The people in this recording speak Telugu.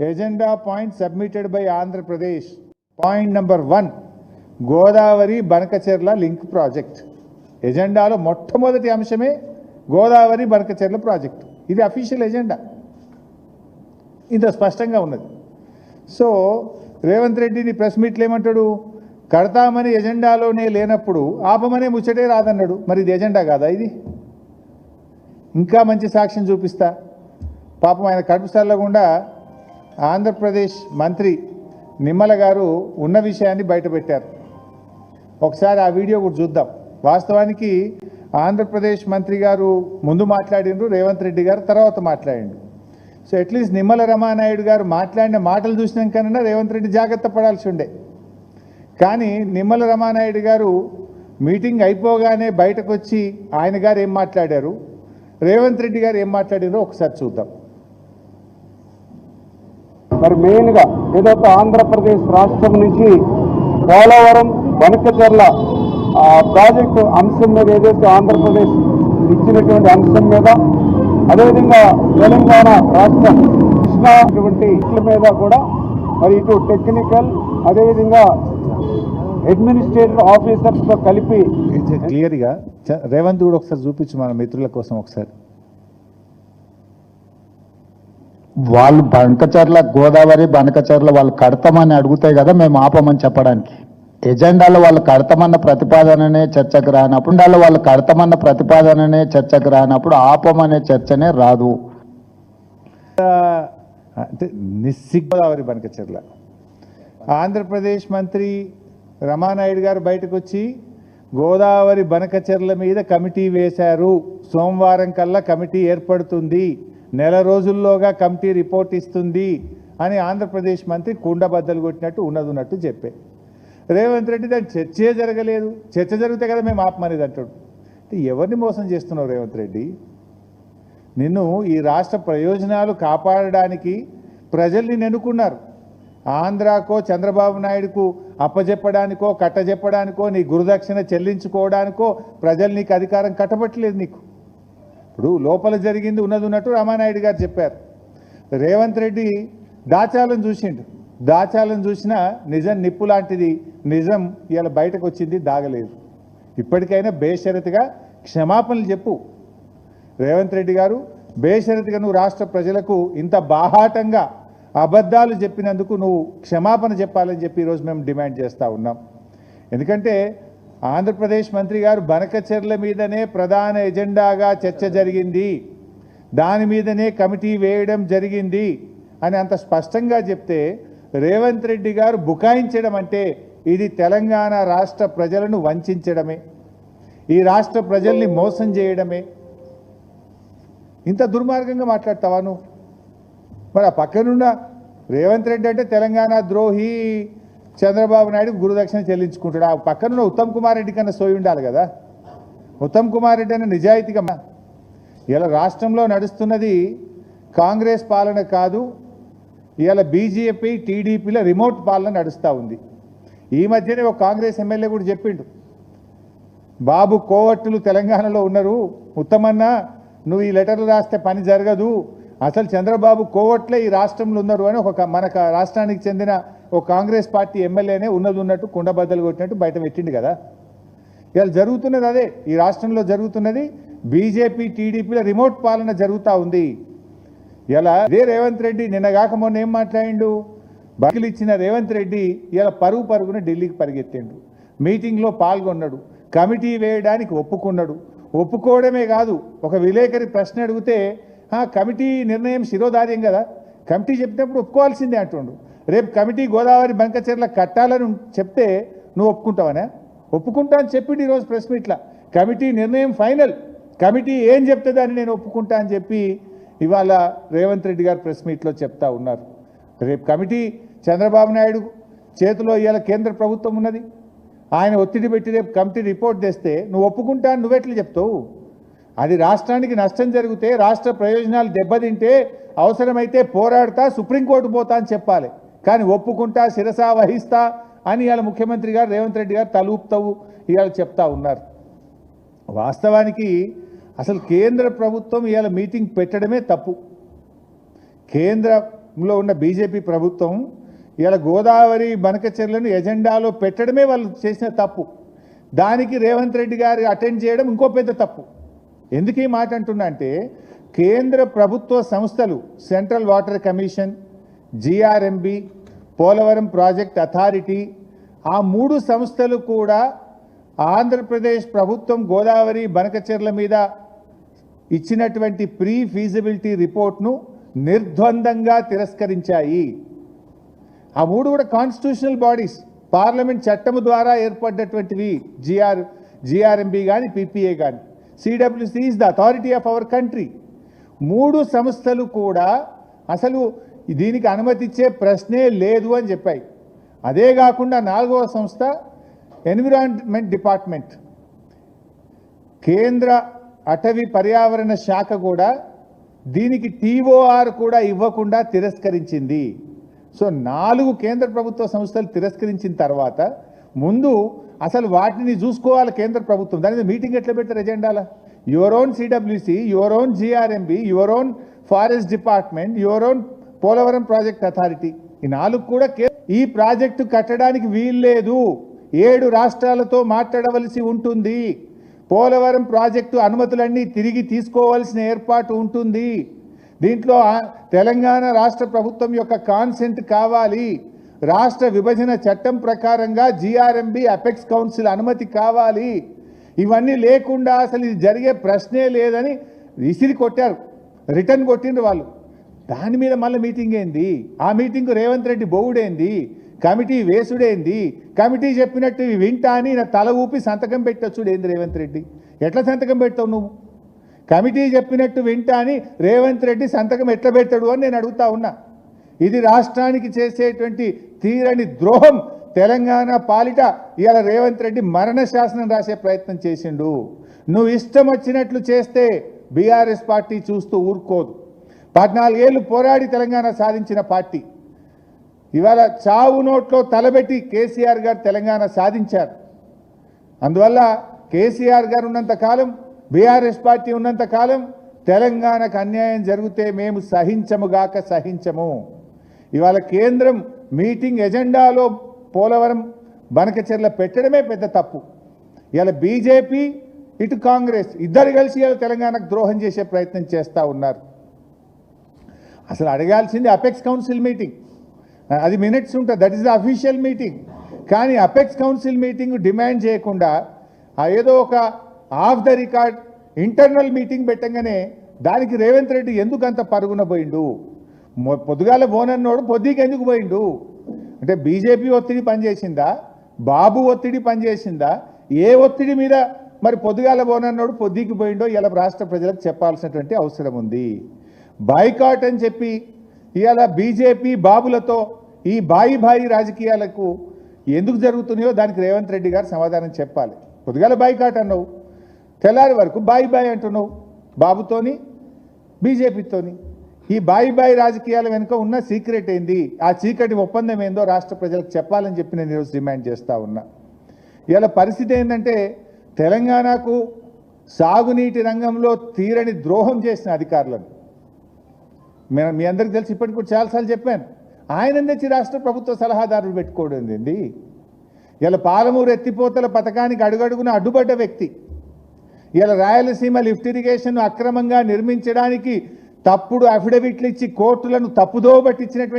Agenda point submitted by Andhra Pradesh. Point number one Godavari Banakacherla link project. ఎజెండాలో మొట్టమొదటి అంశమే గోదావరి బనకచెర్ల ప్రాజెక్టు. ఇది అఫీషియల్ ఎజెండా. ఇంత స్పష్టంగా ఉన్నది. సో రేవంత్ రెడ్డిని ప్రెస్ మీట్లు ఏమంటాడు? కడతామని ఎజెండాలోనే లేనప్పుడు ఆపమనే ముచ్చటే రాదన్నాడు. మరి ఇది ఎజెండా కాదా ఇది? ఇంకా మంచి సాక్ష్యం చూపిస్తా. పాపం ఆయన కడుపు గుండా ఆంధ్రప్రదేశ్ మంత్రి నిమ్మల గారు ఉన్న విషయాన్ని బయటపెట్టారు. ఒకసారి ఆ వీడియో కూడా చూద్దాం. వాస్తవానికి ఆంధ్రప్రదేశ్ మంత్రి గారు ముందు మాట్లాడిండ్రు రేవంత్ రెడ్డి గారు తర్వాత మాట్లాడిండు సో అట్లీస్ట్ నిమ్మల రమానాయుడు గారు మాట్లాడిన మాటలు చూసినాకన్నా రేవంత్ రెడ్డి జాగ్రత్త పడాల్సి ఉండే. కానీ నిమ్మల రమానాయుడు గారు మీటింగ్ అయిపోగానే బయటకు వచ్చి ఆయన గారు ఏం మాట్లాడారు? రేవంత్ రెడ్డి గారు ఏం మాట్లాడారో ఒకసారి చూద్దాం. మరి మెయిన్గా ఏదైతే ఆంధ్రప్రదేశ్ రాష్ట్రం నుంచి పోలవరం వనకచర్ల ప్రాజెక్టు అంశం మీద ఏదైతే ఆంధ్రప్రదేశ్ ఇచ్చినటువంటి అంశం మీద అదేవిధంగా తెలంగాణ రాష్ట్రం కృష్ణా అటువంటి ఇట్ల మీద కూడా మరి ఇటు టెక్నికల్ అదేవిధంగా అడ్మినిస్ట్రేటివ్ ఆఫీసర్స్తో కలిపి క్లియర్గా రేవంత్ కూడా ఒకసారి చూపించు మన మిత్రుల కోసం ఒకసారి. వాళ్ళు బనకచర్ల గోదావరి బనకచర్ల వాళ్ళు కడతామని అడుగుతాయి కదా మేము ఆపమని చెప్పడానికి. ఎజెండాలో వాళ్ళు కడతామన్న ప్రతిపాదననే చర్చకు రానప్పుడు ఎజెండాలో వాళ్ళు కడతామన్న ప్రతిపాదననే చర్చకు రానప్పుడు ఆపమనే చర్చనే రాదు. అంటే నిస్సిగోదావరి బనకచెర్ల ఆంధ్రప్రదేశ్ మంత్రి రమానాయుడు గారు బయటకు వచ్చి గోదావరి బనకచెర్ల మీద కమిటీ వేశారు. సోమవారం కల్లా కమిటీ ఏర్పడుతుంది. నెల రోజుల్లోగా కమిటీ రిపోర్ట్ ఇస్తుంది అని ఆంధ్రప్రదేశ్ మంత్రి కుండబద్దలు కొట్టినట్టు ఉన్నదున్నట్టు చెప్పే. రేవంత్ రెడ్డి దాని చర్చే జరగలేదు. చర్చ జరిగితే కదా మేము ఆపమనేది అంటాడు. ఎవరిని మోసం చేస్తున్నావు రేవంత్ రెడ్డి? నిన్ను ఈ రాష్ట్ర ప్రయోజనాలు కాపాడడానికి ప్రజల్ని నెనుకున్నారు. ఆంధ్రాకో చంద్రబాబు నాయుడుకు అప్పజెప్పడానికో కట్టజెప్పడానికో నీ గురుదక్షిణ చెల్లించుకోవడానికో ప్రజలు నీకు అధికారం కట్టబట్టలేదు నీకు. ఇప్పుడు లోపల జరిగింది ఉన్నది ఉన్నట్టు రామానాయుడు గారు చెప్పారు. రేవంత్ రెడ్డి దాచాలను చూసిండు. దాచాలను చూసినా నిజం నిప్పు లాంటిది నిజం ఇలా బయటకు వచ్చింది దాగలేదు. ఇప్పటికైనా బేషరతుగా క్షమాపణలు చెప్పు. రేవంత్ రెడ్డి గారు బేషరతుగా నువ్వు రాష్ట్ర ప్రజలకు ఇంత బాహాటంగా అబద్ధాలు చెప్పినందుకు నువ్వు క్షమాపణ చెప్పాలని చెప్పి ఈరోజు మేము డిమాండ్ చేస్తూ ఉన్నాం. ఎందుకంటే ఆంధ్రప్రదేశ్ మంత్రి గారు బనకచెర్ల మీదనే ప్రధాన ఎజెండాగా చర్చ జరిగింది. దాని మీదనే కమిటీ వేయడం జరిగింది అని అంత స్పష్టంగా చెప్తే రేవంత్ రెడ్డి గారు బుకాయించడం అంటే ఇది తెలంగాణ రాష్ట్ర ప్రజలను వంచడమే. ఈ రాష్ట్ర ప్రజల్ని మోసం చేయడమే. ఇంత దుర్మార్గంగా మాట్లాడతావా నువ్వు? మరి ఆ పక్కనున్న రేవంత్ రెడ్డి అంటే తెలంగాణ ద్రోహి. చంద్రబాబు నాయుడు గురుదక్షిణ చెల్లించుకుంటాడు. ఆ పక్కన ఉత్తమ్ కుమార్ రెడ్డి కన్నా సోయి ఉండాలి కదా. ఉత్తమ్ కుమార్ రెడ్డి అనే నిజాయితీగా ఇలా రాష్ట్రంలో నడుస్తున్నది కాంగ్రెస్ పాలన కాదు ఇవాళ బీజేపీ టీడీపీల రిమోట్ పాలన నడుస్తూ ఉంది. ఈ మధ్యనే ఒక కాంగ్రెస్ ఎమ్మెల్యే కూడా చెప్పిండు. బాబు కోవట్టులు తెలంగాణలో ఉన్నారు. ఉత్తమన్న నువ్వు ఈ లెటర్లు రాస్తే పని జరగదు. అసలు చంద్రబాబు కోవట్లే ఈ రాష్ట్రంలో ఉన్నారు అని ఒక మన రాష్ట్రానికి చెందిన ఓ కాంగ్రెస్ పార్టీ ఎమ్మెల్యేనే ఉన్నది ఉన్నట్టు కుండబద్దలు కొట్టినట్టు బయట పెట్టిండు కదా. ఇవాళ జరుగుతున్నది అదే ఈ రాష్ట్రంలో జరుగుతున్నది బీజేపీ టీడీపీల రిమోట్ పాలన జరుగుతూ ఉంది. ఇలా ఇదే రేవంత్ రెడ్డి నిన్నగాక మొన్న ఏం మాట్లాడిండు? బకిలు ఇచ్చిన రేవంత్ రెడ్డి ఇలా పరుగు పరుగున ఢిల్లీకి పరిగెత్తిండు. మీటింగ్లో పాల్గొన్నాడు కమిటీ వేయడానికి ఒప్పుకున్నాడు. ఒప్పుకోవడమే కాదు ఒక విలేకరి ప్రశ్న అడిగితే "ఆ, కమిటీ నిర్ణయం శిరోధార్యం కదా. కమిటీ చెప్పినప్పుడు ఒప్పుకోవాల్సిందే అంటుండు. రేపు కమిటీ గోదావరి బంకచర్ల కట్టాలని చెప్తే నువ్వు ఒప్పుకుంటావనే? ఒప్పుకుంటా అని చెప్పిండు ఈరోజు ప్రెస్ మీట్లా కమిటీ నిర్ణయం ఫైనల్. కమిటీ ఏం చెప్తే అని నేను ఒప్పుకుంటా అని చెప్పి ఇవాళ రేవంత్ రెడ్డి గారు ప్రెస్ మీట్లో చెప్తా ఉన్నారు. రేపు కమిటీ చంద్రబాబు నాయుడు చేతిలో ఇవాళ కేంద్ర ప్రభుత్వం ఉన్నది. ఆయన ఒత్తిడి పెట్టి రేపు కమిటీ రిపోర్ట్ తెస్తే నువ్వు ఒప్పుకుంటా అని నువ్వెట్లు చెప్తావు? అది రాష్ట్రానికి నష్టం జరిగితే రాష్ట్ర ప్రయోజనాలు దెబ్బతింటే అవసరమైతే పోరాడతా సుప్రీంకోర్టు పోతా అని చెప్పాలి. కానీ ఒప్పుకుంటా శిరసా వహిస్తా అని ఇవాళ ముఖ్యమంత్రి గారు రేవంత్ రెడ్డి గారు తలూపుతావు ఇవాళ చెప్తా ఉన్నారు. వాస్తవానికి అసలు కేంద్ర ప్రభుత్వం ఇవాళ మీటింగ్ పెట్టడమే తప్పు. కేంద్రంలో ఉన్న బీజేపీ ప్రభుత్వం ఇవాళ గోదావరి బనకచెర్లను ఎజెండాలో పెట్టడమే వాళ్ళు చేసిన తప్పు. దానికి రేవంత్ రెడ్డి గారు అటెండ్ చేయడం ఇంకో పెద్ద తప్పు. ఎందుకు ఈ మాట అంటున్నా అంటే కేంద్ర ప్రభుత్వ సంస్థలు central water commission GRMB Polavaram project authority ఆ మూడు సంస్థలు కూడా ఆంధ్రప్రదేశ్ ప్రభుత్వం గోదావరి బనకచెర్ల మీద ఇచ్చినటువంటి ప్రీ ఫీజిబిలిటీ రిపోర్ట్ను నిర్ద్వందంగా తిరస్కరించాయి. ఆ మూడు కూడా కాన్స్టిట్యూషనల్ బాడీస్ పార్లమెంట్ చట్టము ద్వారా ఏర్పడ్డటువంటివి జిఆర్ జిఆర్ఎంబి కానీ పిపిఏ కానీ CWC is the authority of our country మూడు సంస్థలు కూడా అసలు దీనికి అనుమతి ఇచ్చే ప్రశ్నే లేదు అని చెప్పాయి. అదే కాకుండా నాలుగవ సంస్థ ఎన్విరాన్మెంట్ డిపార్ట్మెంట్ కేంద్ర అటవీ పర్యావరణ శాఖ కూడా దీనికి టీఓఆర్ కూడా ఇవ్వకుండా తిరస్కరించింది. సో నాలుగు కేంద్ర ప్రభుత్వ సంస్థలు తిరస్కరించిన తర్వాత ముందు అసలు వాటిని చూసుకోవాలి కేంద్ర ప్రభుత్వం. దాని మీద మీటింగ్ ఎట్లా పెడతారు ఎజెండాలా? Your own CWC your own GRMB your own forest department your own Polavaram project authority. ఈ నాలుగు కూడా ఈ ప్రాజెక్టు కట్టడానికి వీల్లేదు. ఏడు రాష్ట్రాలతో మాట్లాడవలసి ఉంటుంది. పోలవరం ప్రాజెక్టు అనుమతులన్నీ తిరిగి తీసుకోవాల్సిన ఏర్పాటు ఉంటుంది. దీంట్లో తెలంగాణ రాష్ట్ర ప్రభుత్వం యొక్క కాన్సెంట్ కావాలి. రాష్ట్ర విభజన చట్టం ప్రకారంగా జిఆర్ఎంబి అపెక్స్ కౌన్సిల్ అనుమతి కావాలి. ఇవన్నీ లేకుండా అసలు ఇది జరిగే ప్రశ్నే లేదని విసిరి కొట్టారు. రిటర్న్ కొట్టిండ్రు వాళ్ళు. దాని మీద మళ్ళీ మీటింగ్ ఏంది? ఆ మీటింగ్ రేవంత్ రెడ్డి బోవుడేంది? కమిటీ వేసుడేంది? కమిటీ చెప్పినట్టు వింటా అని నా తల ఊపి సంతకం పెట్టొచ్చుడు ఏంది రేవంత్ రెడ్డి. ఎట్లా సంతకం పెడతావు నువ్వు? కమిటీ చెప్పినట్టు వింటా అని రేవంత్ రెడ్డి సంతకం ఎట్లా పెడతాడు అని నేను అడుగుతా ఉన్నా. ఇది రాష్ట్రానికి చేసేటువంటి తీరని ద్రోహం. తెలంగాణ పాలిట ఇవాళ రేవంత్ రెడ్డి మరణ శాసనం రాసే ప్రయత్నం చేసిండు. నువ్వు ఇష్టం వచ్చినట్లు చేస్తే బీఆర్ఎస్ పార్టీ చూస్తూ ఊరుకోదు. పద్నాలుగేళ్ళు పోరాడి తెలంగాణ సాధించిన పార్టీ. ఇవాళ చావు నోట్లో తలబెట్టి కేసీఆర్ గారు తెలంగాణ సాధించారు. అందువల్ల కేసీఆర్ గారు ఉన్నంతకాలం బీఆర్ఎస్ పార్టీ ఉన్నంతకాలం తెలంగాణకు అన్యాయం జరిగితే మేము సహించముగాక సహించము. ఇవాళ కేంద్రం మీటింగ్ ఎజెండాలో పోలవరం బనకచెర్ల పెట్టడమే పెద్ద తప్పు. ఇవాళ బీజేపీ ఇటు కాంగ్రెస్ ఇద్దరు కలిసి ఇవాళ తెలంగాణకు ద్రోహం చేసే ప్రయత్నం చేస్తూ ఉన్నారు. అసలు అడగాల్సింది అపెక్స్ కౌన్సిల్ మీటింగ్. అది మినిట్స్ ఉంటుంది. That is the official meeting కానీ అపెక్స్ కౌన్సిల్ మీటింగ్ డిమాండ్ చేయకుండా ఏదో ఒక off the record internal meeting పెట్టగానే దానికి రేవంత్ రెడ్డి ఎందుకు అంత పరుగున పోయిండు? పొద్దుగాల బోనన్నోడు పొద్దుకి ఎందుకు పోయిండు? అంటే బీజేపీ ఒత్తిడి పనిచేసిందా? బాబు ఒత్తిడి పనిచేసిందా? ఏ ఒత్తిడి మీద మరి పొద్దుగాల బోనన్నోడు పొద్దుకి పోయిండో ఇలా రాష్ట్ర ప్రజలకు చెప్పాల్సినటువంటి అవసరం ఉంది. బాయ్కాట్ అని చెప్పి ఇవాళ బీజేపీ బాబులతో ఈ బాయి బాయి రాజకీయాలకు ఎందుకు జరుగుతున్నాయో దానికి రేవంత్ రెడ్డి గారు సమాధానం చెప్పాలి. పొద్దుగాల బాయ్కాట్ అన్నావు తెల్లారి వరకు బాయి బాయ్ అంటున్నావు బాబుతోని బీజేపీతోని. ఈ బాయి బాయి రాజకీయాల వెనుక ఉన్న సీక్రెట్ ఏంది? ఆ చీకటి ఒప్పందం ఏందో రాష్ట్ర ప్రజలకు చెప్పాలని చెప్పి నేను ఈరోజు డిమాండ్ చేస్తూ ఉన్నా. ఇవాళ పరిస్థితి ఏంటంటే తెలంగాణకు సాగునీటి రంగంలో తీరని ద్రోహం చేసిన అధికారులను మీ- మీ అందరికి తెలిసి ఇప్పటికి కూడా చాలాసార్లు చెప్పాను. ఆయన తెచ్చి రాష్ట్ర ప్రభుత్వ సలహాదారులు పెట్టుకోవడం ఏంది? ఇలా పాలమూరు ఎత్తిపోతల పథకానికి అడుగడుగున అడ్డుపడ్డ వ్యక్తి. ఇలా రాయలసీమ లిఫ్ట్ ఇరిగేషన్ అక్రమంగా నిర్మించడానికి తప్పుడు అఫిడవిట్లు ఇచ్చి కోర్టులను తప్పుదోబట్టించినటువంటి